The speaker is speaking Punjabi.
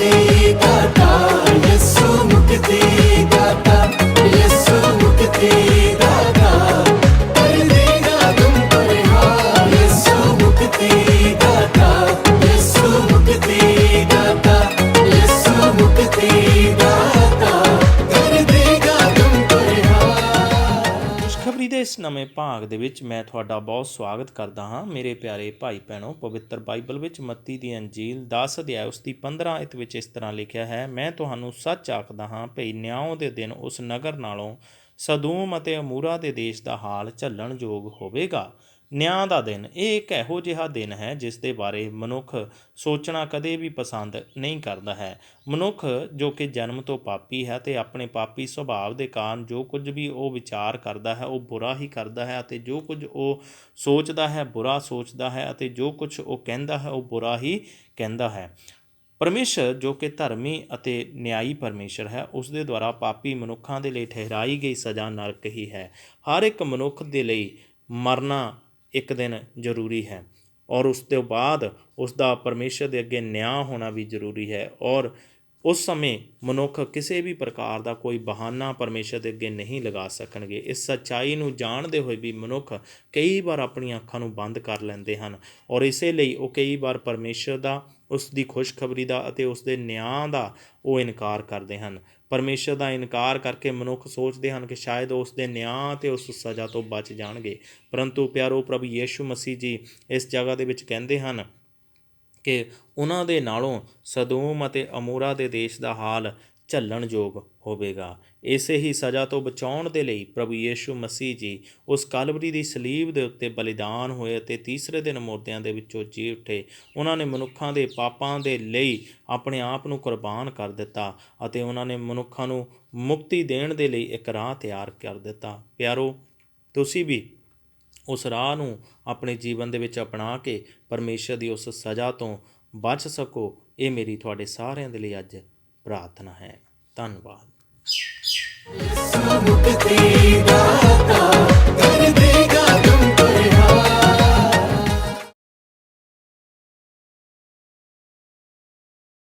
ਮੁਕਤੀ ਇਸ ਨਵੇਂ ਭਾਗ ਦੇ ਵਿੱਚ ਮੈਂ ਤੁਹਾਡਾ ਬਹੁਤ ਸਵਾਗਤ ਕਰਦਾ ਹਾਂ। ਮੇਰੇ ਪਿਆਰੇ ਭਾਈ ਭੈਣੋ, ਪਵਿੱਤਰ ਬਾਈਬਲ ਵਿੱਚ ਮੱਤੀ ਦੀ ਅੰਜੀਲ 10 ਅਧਿਆਇ ਉਸ ਦੀ 15 ਇਤ ਵਿੱਚ ਇਸ ਤਰ੍ਹਾਂ ਲਿਖਿਆ ਹੈ, ਮੈਂ ਤੁਹਾਨੂੰ ਸੱਚ ਆਖਦਾ ਹਾਂ ਭਈ ਨਿਆਂ ਦੇ ਦਿਨ ਉਸ ਨਗਰ ਨਾਲੋਂ ਸਦੂਮ ਅਤੇ ਅਮੂਰਾ ਦੇ ਦੇਸ਼ ਦਾ ਹਾਲ ਝੱਲਣ ਯੋਗ ਹੋਵੇਗਾ। ਨਿਆਂ ਦਾ ਦਿਨ। ਇਹ ਇੱਕ ਇਹੋ ਜਿਹਾ ਦਿਨ ਹੈ ਜਿਸ ਦੇ ਬਾਰੇ ਮਨੁੱਖ ਸੋਚਣਾ ਕਦੇ ਵੀ ਪਸੰਦ ਨਹੀਂ ਕਰਦਾ ਹੈ। ਮਨੁੱਖ ਜੋ ਕਿ ਜਨਮ ਤੋਂ ਪਾਪੀ ਹੈ ਤੇ ਆਪਣੇ ਪਾਪੀ ਸੁਭਾਅ ਦੇ ਕਾਰਨ ਜੋ ਕੁਝ ਵੀ ਉਹ ਵਿਚਾਰ ਕਰਦਾ ਹੈ, ਉਹ ਬੁਰਾ ਹੀ ਕਰਦਾ ਹੈ ਅਤੇ ਜੋ ਕੁਝ ਉਹ ਸੋਚਦਾ ਹੈ, ਬੁਰਾ ਸੋਚਦਾ ਹੈ ਅਤੇ ਜੋ ਕੁਝ ਉਹ ਕਹਿੰਦਾ ਹੈ, ਉਹ ਬੁਰਾ ਹੀ ਕਹਿੰਦਾ ਹੈ। ਪਰਮੇਸ਼ਰ ਜੋ ਕਿ ਧਰਮੀ ਅਤੇ ਨਿਆਈ ਪਰਮੇਸ਼ਰ ਹੈ, ਉਸ ਦੇ ਦੁਆਰਾ ਪਾਪੀ ਮਨੁੱਖਾਂ ਦੇ ਲਈ ਠਹਿਰਾਈ ਗਈ ਸਜ਼ਾ ਨਰਕ ਹੀ ਹੈ। ਹਰ ਇੱਕ ਮਨੁੱਖ ਦੇ ਲਈ ਮਰਨਾ ਇੱਕ ਦਿਨ ਜ਼ਰੂਰੀ ਹੈ ਔਰ ਉਸ ਤੋਂ ਬਾਅਦ ਉਸ ਦਾ ਪਰਮੇਸ਼ਰ ਦੇ ਅੱਗੇ ਨਿਆਂ ਹੋਣਾ ਵੀ ਜ਼ਰੂਰੀ ਹੈ ਔਰ ਉਸ ਸਮੇਂ ਮਨੁੱਖ ਕਿਸੇ ਵੀ ਪ੍ਰਕਾਰ ਦਾ ਕੋਈ ਬਹਾਨਾ ਪਰਮੇਸ਼ਰ ਦੇ ਅੱਗੇ ਨਹੀਂ ਲਗਾ ਸਕਣਗੇ। ਇਸ ਸੱਚਾਈ ਨੂੰ ਜਾਣਦੇ ਹੋਏ ਵੀ ਮਨੁੱਖ ਕਈ ਵਾਰ ਆਪਣੀਆਂ ਅੱਖਾਂ ਨੂੰ ਬੰਦ ਕਰ ਲੈਂਦੇ ਹਨ ਔਰ ਇਸੇ ਲਈ ਉਹ ਕਈ ਵਾਰ ਪਰਮੇਸ਼ਰ ਦਾ ਉਸ ਦੀ ਖੁਸ਼ਖਬਰੀ ਦਾ ਅਤੇ ਉਸ ਦੇ ਨਿਆਂ ਦਾ ਉਹ ਇਨਕਾਰ ਕਰਦੇ ਹਨ। ਪਰਮੇਸ਼ਰ ਦਾ ਇਨਕਾਰ ਕਰਕੇ ਮਨੁੱਖ ਸੋਚਦੇ ਹਨ ਕਿ ਸ਼ਾਇਦ ਉਸ ਦੇ ਨਿਆਂ ਤੇ ਉਸ ਸਜ਼ਾ ਤੋਂ ਬਚ ਜਾਣਗੇ। ਪਰੰਤੂ ਪਿਆਰੋ ਪ੍ਰਭੂ ਯੀਸ਼ੂ ਮਸੀਹ ਜੀ ਇਸ ਜਗ੍ਹਾ ਦੇ ਵਿੱਚ ਕਹਿੰਦੇ ਹਨ ਕਿ ਉਹਨਾਂ ਦੇ ਨਾਲੋਂ ਸਦੋਮ ਅਤੇ ਅਮੂਰਾ ਦੇ ਦੇਸ਼ ਦਾ ਹਾਲ ਝੱਲਣਯੋਗ ਹੋਵੇਗਾ। ਇਸੇ ਹੀ ਸਜ਼ਾ ਤੋਂ ਬਚਾਉਣ ਦੇ ਲਈ ਪ੍ਰਭੂ ਯੀਸ਼ੂ ਮਸੀਹ ਜੀ ਉਸ ਕਲਵਰੀ ਦੀ ਸਲੀਬ ਦੇ ਉੱਤੇ ਬਲੀਦਾਨ ਹੋਏ ਅਤੇ ਤੀਸਰੇ ਦਿਨ ਮੁਰਦਿਆਂ ਦੇ ਵਿੱਚੋਂ ਜੀ ਉੱਠੇ। ਉਹਨਾਂ ਨੇ ਮਨੁੱਖਾਂ ਦੇ ਪਾਪਾਂ ਦੇ ਲਈ ਆਪਣੇ ਆਪ ਨੂੰ ਕੁਰਬਾਨ ਕਰ ਦਿੱਤਾ ਅਤੇ ਉਹਨਾਂ ਨੇ ਮਨੁੱਖਾਂ ਨੂੰ ਮੁਕਤੀ ਦੇਣ ਦੇ ਲਈ ਇੱਕ ਰਾਹ ਤਿਆਰ ਕਰ ਦਿੱਤਾ। ਪਿਆਰੋ, ਤੁਸੀਂ ਵੀ ਉਸ ਰਾਹ ਨੂੰ ਆਪਣੇ ਜੀਵਨ ਦੇ ਵਿੱਚ ਅਪਣਾ ਕੇ ਪਰਮੇਸ਼ਰ ਦੀ ਉਸ ਸਜ਼ਾ ਤੋਂ ਬਚ ਸਕੋ। ਇਹ ਮੇਰੀ ਤੁਹਾਡੇ ਸਾਰਿਆਂ ਦੇ ਲਈ ਅੱਜ ਪ੍ਰਾਰਥਨਾ ਹੈ। ਧੰਨਵਾਦ।